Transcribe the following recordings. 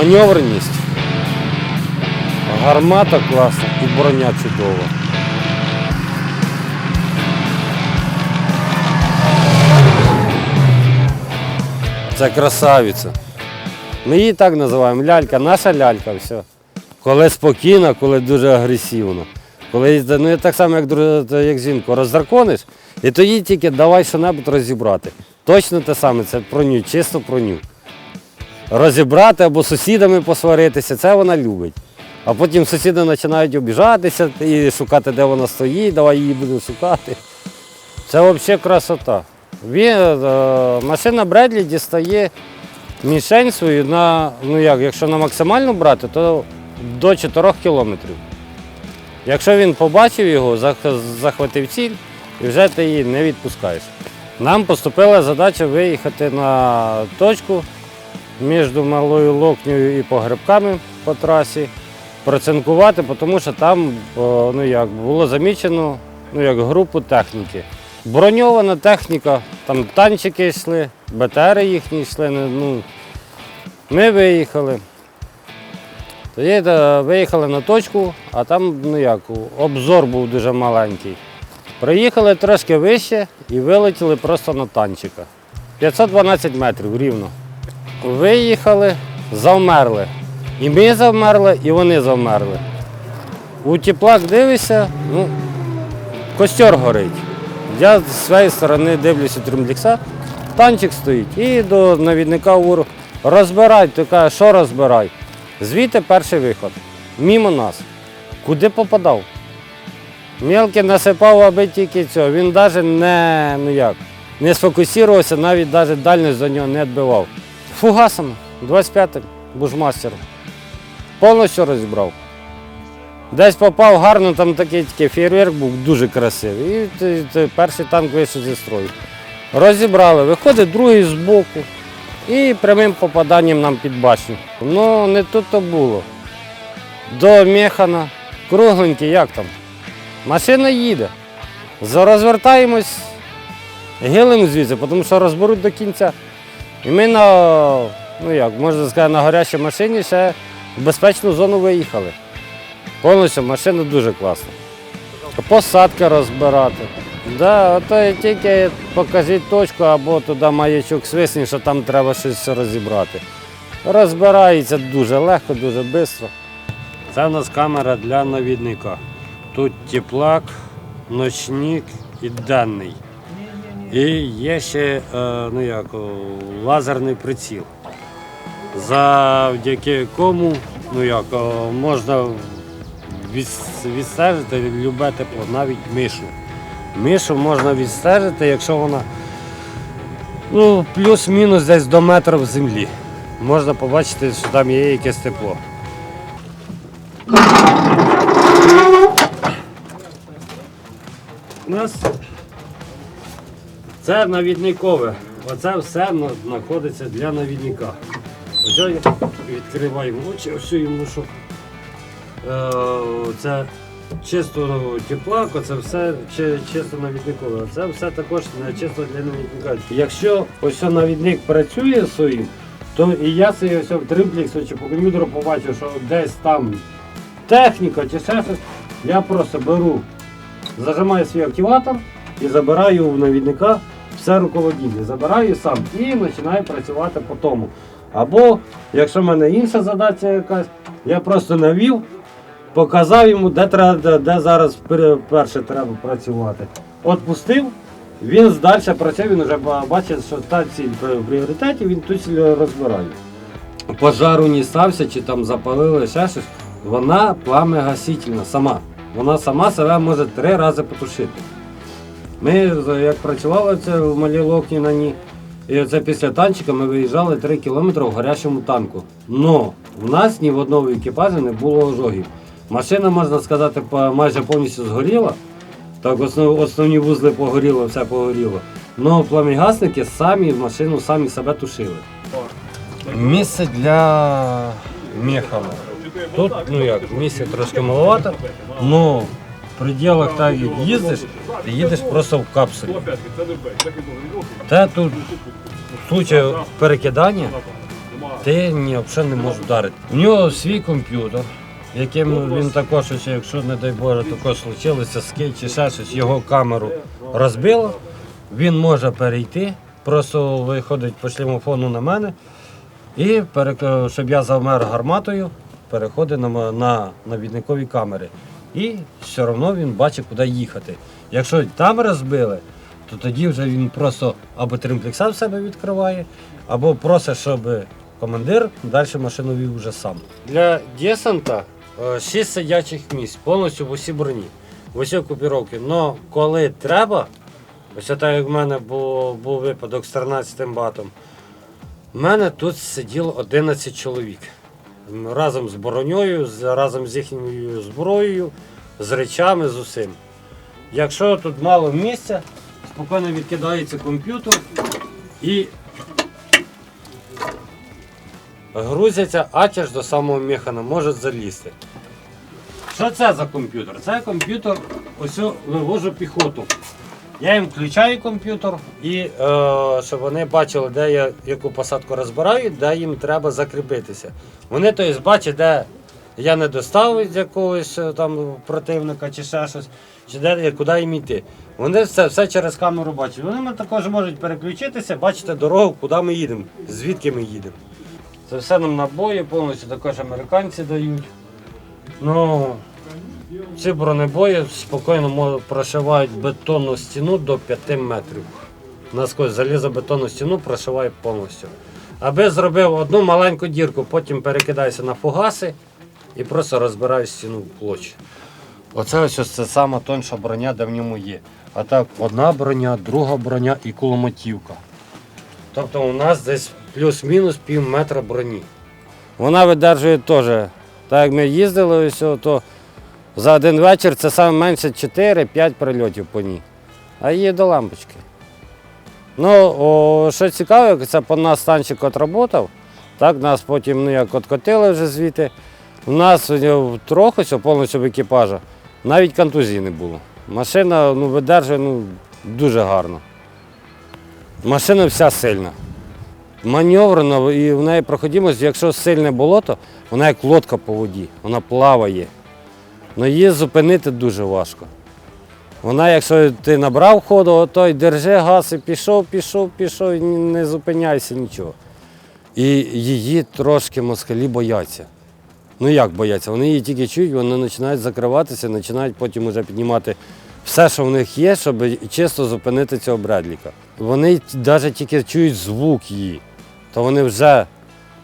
маневреність. Гармата класна і броня чудова. Це красавиця. Ми її так називаємо лялька, наша лялька, все. Коли спокійно, коли дуже агресивно. Коли ну, так само, як, як жінку, роздракониш, і тоді тільки давай що-небудь розібрати. Точно те саме, це про ню, чисто про ню. Розібрати або сусідами посваритися, це вона любить. А потім сусіди починають обіжатися і шукати, де вона стоїть, давай її будемо шукати. Це взагалі красота. Він, е, машина Бредлі дістає мішень свою на, ну як, якщо на максимальну брати, то до 4 кілометрів. Якщо він побачив його, захватив ціль, і вже ти її не відпускаєш. Нам поступила задача виїхати на точку між малою локнею і погребками по трасі, процинкувати, тому що там ну як, було замічено ну як, групу техніки. Броньована техніка, там танчики йшли, БТРи їхні йшли. Ну, ми виїхали. Тоді е, виїхали на точку, а там ну як, обзор був дуже маленький. Приїхали трошки вище і вилетіли просто на танчика. 512 метрів рівно. Виїхали, завмерли. І ми завмерли, і вони завмерли. У теплак дивишся, ну, костер горить. Я з своєї сторони дивлюся тремлікса, танчик стоїть. І до навідника говорю, розбирай, ти каже, що розбирай? Звідти перший виход. Мімо нас. Куди попадав? Мелкий насипав, аби тільки цього. Він навіть не, ну як, не сфокусувався, навіть навіть дальність до нього не відбивав. Фугасами, 25-м, бушмастером. Повністю розібрав. Десь попав гарно, там такий, такий фейерверк був дуже красивий. І т- т- перший танк вийшов зі строю. Розібрали, виходить другий збоку і прямим попаданням нам під башню. Ну, не тут то було. До Механа, кругленький, як там? Машина їде. За- Розвертаємось, гилимо звідси, тому що розберуть до кінця. І ми на, ну як, можна сказати, на горячій машині ще в безпечну зону виїхали. Повністю машина дуже класна. Посадки розбирати. Да, ото і тільки покажіть точку або туди маячок свисні, що там треба щось розібрати. Розбирається дуже легко, дуже швидко. Це в нас камера для навідника. Тут теплак, ночник і денний. І є ще е, ну як, лазерний приціл, завдяки якому ну як, можна відстежити любе тепло, навіть мишу. Мишу можна відстежити, якщо вона ну, плюс-мінус десь до метра в землі. Можна побачити, що там є якесь тепло. У нас це навідникове. Оце все знаходиться для навідника. Я відкриваємо очі, ось йому, щоб е, це чисто теплак, це все чи- чисто навідникове. Це все також чисто для навідника. Якщо ось навідник працює своїм, то і я собі ось в тримплексу чи по комп'ютеру побачив, що десь там техніка чи ще щось, я просто беру зажимаю свій активатор і забираю у навідника все руководіння. Забираю сам і починаю працювати по тому. Або, якщо в мене інша задача якась, я просто навів, показав йому, де, треба, де, зараз перше треба працювати. Отпустив, він далі працює, він вже ба- бачить, що та ціль в пріоритеті, він ту ціль розбирає. Пожару не стався, чи там запалили ще щось, вона пламегасительна сама. Вона сама себе може три рази потушити. Ми як працювали це в малій локні на ній, і це після танчика ми виїжджали 3 кілометри в гарячому танку. Но в нас ні в одного екіпажу не було ожогів. Машина, можна сказати, майже повністю згоріла. Так, основ, основні вузли погоріло, все погоріло. Но пламігасники самі машину самі себе тушили. Місце для механа. Тут, ну як, місця трошки маловато, але в пределах так їздиш, ти їдеш просто в капсулі. Те тут в перекидання Ти ні, взагалі не можеш вдарити. У нього свій комп'ютер, яким він також, якщо, не дай Боже, також случилося скид чи ще щось, його камеру розбило, він може перейти, просто виходить по шлемофону на мене, і щоб я завмер гарматою, переходить на навідникові камери. І все одно він бачить, куди їхати. Якщо там розбили, то тоді вже він просто або тримплекса в себе відкриває, або просить, щоб командир далі машину вів вже сам. Для десанта 6 сидячих місць, повністю в усі броні, в усі окупіровки. Але коли треба, ось так як в мене був, був випадок з 13 батом, в мене тут сиділо 11 чоловік. Разом з броньою, разом з їхньою зброєю, з речами, з усім. Якщо тут мало місця, спокійно відкидається комп'ютер і грузяться аж до самого механа, може залізти. Що це за комп'ютер? Це комп'ютер, ось вивожу піхоту. Я їм включаю комп'ютер і е, щоб вони бачили, де я яку посадку розбираю, де їм треба закріпитися. Вони тобто, бачать, де я не достав від якогось е, там противника чи ще щось, чи де куди їм йти. Вони це все через камеру бачать. Вони також можуть переключитися, бачити дорогу, куди ми їдемо, звідки ми їдемо. Це все нам набої, повністю також американці дають. Ну, ці бронебої спокійно прошивають бетонну стіну до 5 метрів. Наскось залізобетонну стіну прошивають повністю. Аби зробив одну маленьку дірку, потім перекидайся на фугаси і просто розбираю стіну в площі. Оце ось ось це сама тонша броня, де в ньому є. А так, одна броня, друга броня і кулемотівка. Тобто у нас десь плюс-мінус пів метра броні. Вона видержує теж. Так як ми їздили, ось, то за один вечір це саме менше 4-5 прильотів по ній. А її до лампочки. Ну, о, що цікаво, це по нас станчик отработав, так, нас потім ну, як откотили вже звідти. У нас трохи повністю в екіпажа, навіть контузії не було. Машина ну, видержує ну, дуже гарно. Машина вся сильна. Маневрена і в неї проходимость, якщо сильне болото, вона як лодка по воді, вона плаває. Але її зупинити дуже важко. Вона, якщо ти набрав ходу, то й держи газ і пішов, пішов, пішов, і не зупиняйся нічого. І її трошки москалі бояться. Ну як бояться? Вони її тільки чують, вони починають закриватися, починають потім вже піднімати все, що в них є, щоб чисто зупинити цього бредліка. Вони навіть тільки чують звук її, то вони вже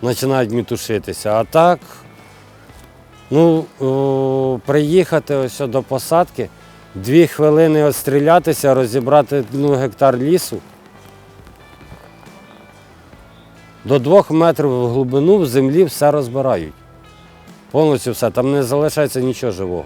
починають мітушитися. А так, ну, о, приїхати ось до посадки, дві хвилини відстрілятися, розібрати ну, гектар лісу. До двох метрів в глибину в землі все розбирають. Повністю все, там не залишається нічого живого.